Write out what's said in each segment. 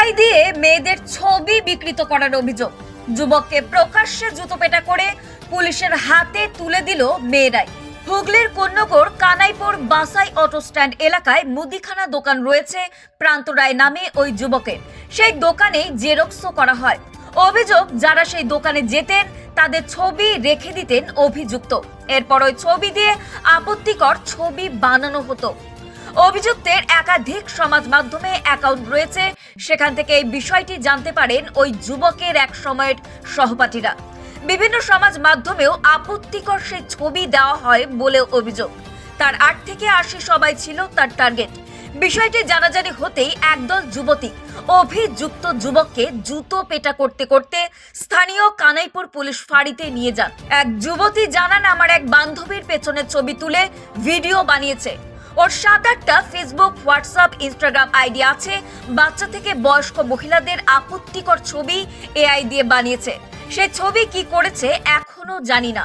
AI দিয়ে মেয়েদের ছবি বিকৃত করার অভিযোগ। যুবককে প্রকাশ্যে জুতো পেটা করে পুলিশের হাতে তুলে দিল মেয়েরাই। হুগলির কন্যকর কানাইপুর বাসাই অটো স্ট্যান্ড এলাকায় মুদিখানা দোকান রয়েছে প্রান্তরায় নামে ওই যুবকের। সেই দোকানে জেরক্সও করা হয়। অভিযোগ, যারা সেই দোকানে যেতেন, তাদের ছবি রেখে দিতেন অভিযুক্ত। এরপর ওই ছবি দিয়ে আপত্তিকর ছবি বানানো হতো। অভিযুক্তের একাধিক সমাজ মাধ্যমে অ্যাকাউন্ট রয়েছে। সেখান থেকে এই বিষয়টি জানতে পারেন ওই যুবকের এক সময়ের সহপাঠীরা। বিভিন্ন সমাজ মাধ্যমেও আপত্তিকর সেই ছবি দেওয়া হয় বলেও অভিযোগ। তার আট থেকে আশি সবাই ছিল তার টার্গেট। বিষয়টি জানাজানি হতেই একদল যুবতী অভিযুক্ত যুবককে জুতো পেটা করতে করতে স্থানীয় কানাইপুর পুলিশ ফাঁড়িতে নিয়ে যান। এক যুবতী জানান, আমার এক বান্ধবীর পেছনের ছবি তুলে ভিডিও বানিয়েছে। ওর সাত আটটা ফেসবুক হোয়াটসঅ্যাপ ইনস্টাগ্রাম আইডি আছে। বাচ্চা থেকে বয়স্ক মহিলাদের আপত্তিকর ছবি এআই দিয়ে বানিয়েছে। সে ছবি কি করেছে এখনও জানি না।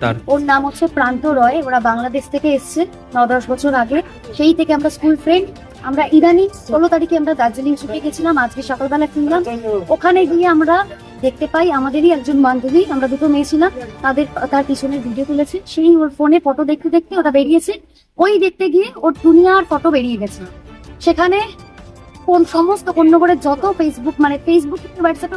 তার ওর নাম হচ্ছে প্রান্ত রয় ওরা বাংলাদেশ থেকে এসছে ন দশ বছর আগে। সেই থেকে আমরা স্কুল ফ্রেন্ড আমরা ইদানিং ষোলো তারিখে আমরা দার্জিলিং ছুটে গেছিলাম আজকে সকালবেলা কিনলাম ওখানে গিয়ে আমরা দেখতে পাই। আমাদেরই একজন বান্ধবী, আমরা দুটো মেয়ে ছিলাম, তাদের, তার পিছনের ভিডিও তুলেছে। সেই ওর ফোনে ফটো দেখতে দেখতে ওটা বেরিয়েছে। ওই দেখতে গিয়ে ওর দুনিয়ার ফটো বেরিয়ে গেছে। সেখানে কোন সমস্ত কন্যগরের যত ফেসবুক মানে ফেসবুক হোয়াটসঅ্যাপে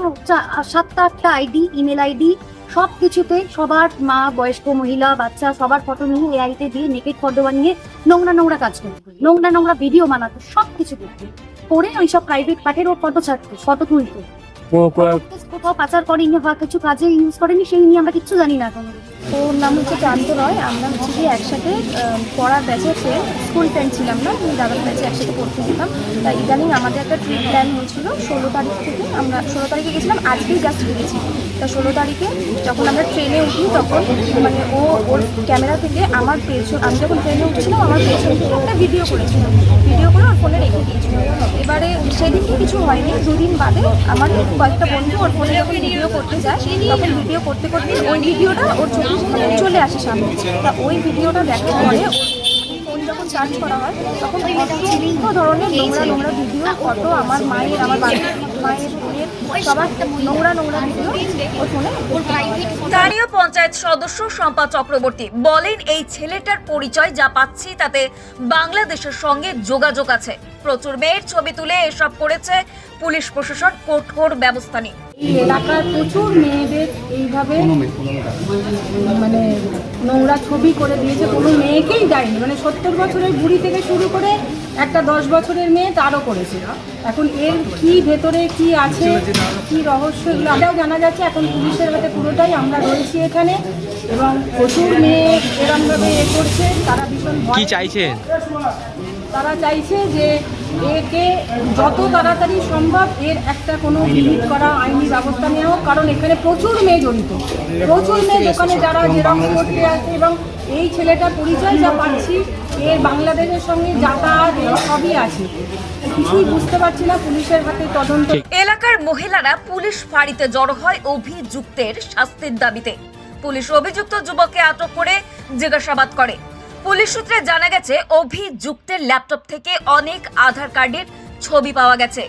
সাতটা আটটা আইডি ইমেল আইডি সব কিছুতে সবার মা, বয়স্ক, মহিলা, বাচ্চা সবার ফটো নিয়ে এ এআইতে দিয়ে নেকেট ফটো বানিয়ে নোংরা নোংরা কাজ করতো নোংরা নোংরা ভিডিও বানাতো সব কিছু করতো। করে ওই সব প্রাইভেট পার্টের ও ফটো ছাড়তো ফটো তুলতো। কোথাও পাচার করেনি বা কিছু কাজে ইউজ করেনি সেই নিয়ে আমরা কিচ্ছু জানি না এখন। ওর নাম হচ্ছে প্রান্ত রয় আমরা হচ্ছে গিয়ে একসাথে পড়ার ব্যাচে ফ্রেন্ড স্কুল ফ্রেন্ড ছিলাম না আমি দাদার ব্যাচে একসাথে পড়তে যেতাম। তাই ইদানিং আমাদের একটা ট্রিপ প্ল্যান হয়েছিল ষোলো তারিখ থেকে আমরা ষোলো তারিখে গেছিলাম আজকেই জাস্ট গিয়েছি তা ষোলো তারিখে যখন আমরা ট্রেনে উঠি তখন মানে ও ওর ক্যামেরা থেকে আমার পেছন আমি যখন ট্রেনে উঠছিলাম আমার পেছন থেকে একটা ভিডিও করেছিল ভিডিও করে ওর ফোনে রেখে সেদিনকে কিছু হয়নি। দুদিন বাদে আমার কয়েকটা বন্ধু ওর ফোনে যখন ভিডিও করতে যায়, তখন ভিডিও করতে করতে ওই ভিডিওটা ওর চোখের চলে আসে সামনে। তা ওই ভিডিওটা দেখার পরে চার্জ করা হয়, তখন অসংখ্য ধরনের নোংরা নোংরা ভিডিও আমার মায়ের আমার মায়ের স্থানীয় পঞ্চায়েত সদস্য শম্পা চক্রবর্তী বলেন, এই ছেলেটার পরিচয় যা পাচ্ছি তাতে বাংলাদেশের সঙ্গে যোগাযোগ আছে। প্রচুর মেয়ের ছবি তুলে এসব করেছে পুলিশ প্রশাসন কঠোর ব্যবস্থা নিয়ে। এই এলাকার প্রচুর মেয়েদের এইভাবে মানে নোংরা ছবি করে দিয়েছে কোনো মেয়েকেই দেয়নি। মানে সত্তর বছরের বুড়ি থেকে শুরু করে একটা দশ বছরের মেয়ে তারও করেছে এখন এর কি ভেতরে কি আছে কি রহস্য এগুলো আদাও জানা যাচ্ছে। এখন পুলিশের হাতে পুরোটাই আমরা রয়েছি এখানে। এবং প্রচুর মেয়ে এরমভাবে এ করছে তারা ভীষণ কি চাইছেন? তারা চাইছে যে একে যত তাড়াতাড়ি সম্ভব এর একটা কোনো বিহিত করা আইনি ব্যবস্থা নেওয়া হোক, কারণ এখানে প্রচুর মেয়ে জড়িত। প্রচুর মেয়ে দোকানে যারা জেরক্স করতে আছে এবং এই ছেলেটার পরিচয় যা পাচ্ছি, এর বাংলাদেশের সঙ্গে যাতায়াত সবই আছে। কিছুই বুঝতে পারছি না পুলিশের হাতে তদন্ত। এলাকার মহিলারা পুলিশ ফাঁড়িতে জড়ো হয় অভিযুক্তের শাস্তির দাবিতে। পুলিশ অভিযুক্ত যুবককে আটক করে জিজ্ঞাসাবাদ করে। পুলিশ সূত্রে জানা গেছে, অভিযুক্তের ল্যাপটপ থেকে অনেক আধার কার্ডের ছবি পাওয়া গেছে।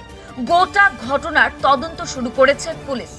গোটা ঘটনার তদন্ত শুরু করেছে পুলিশ।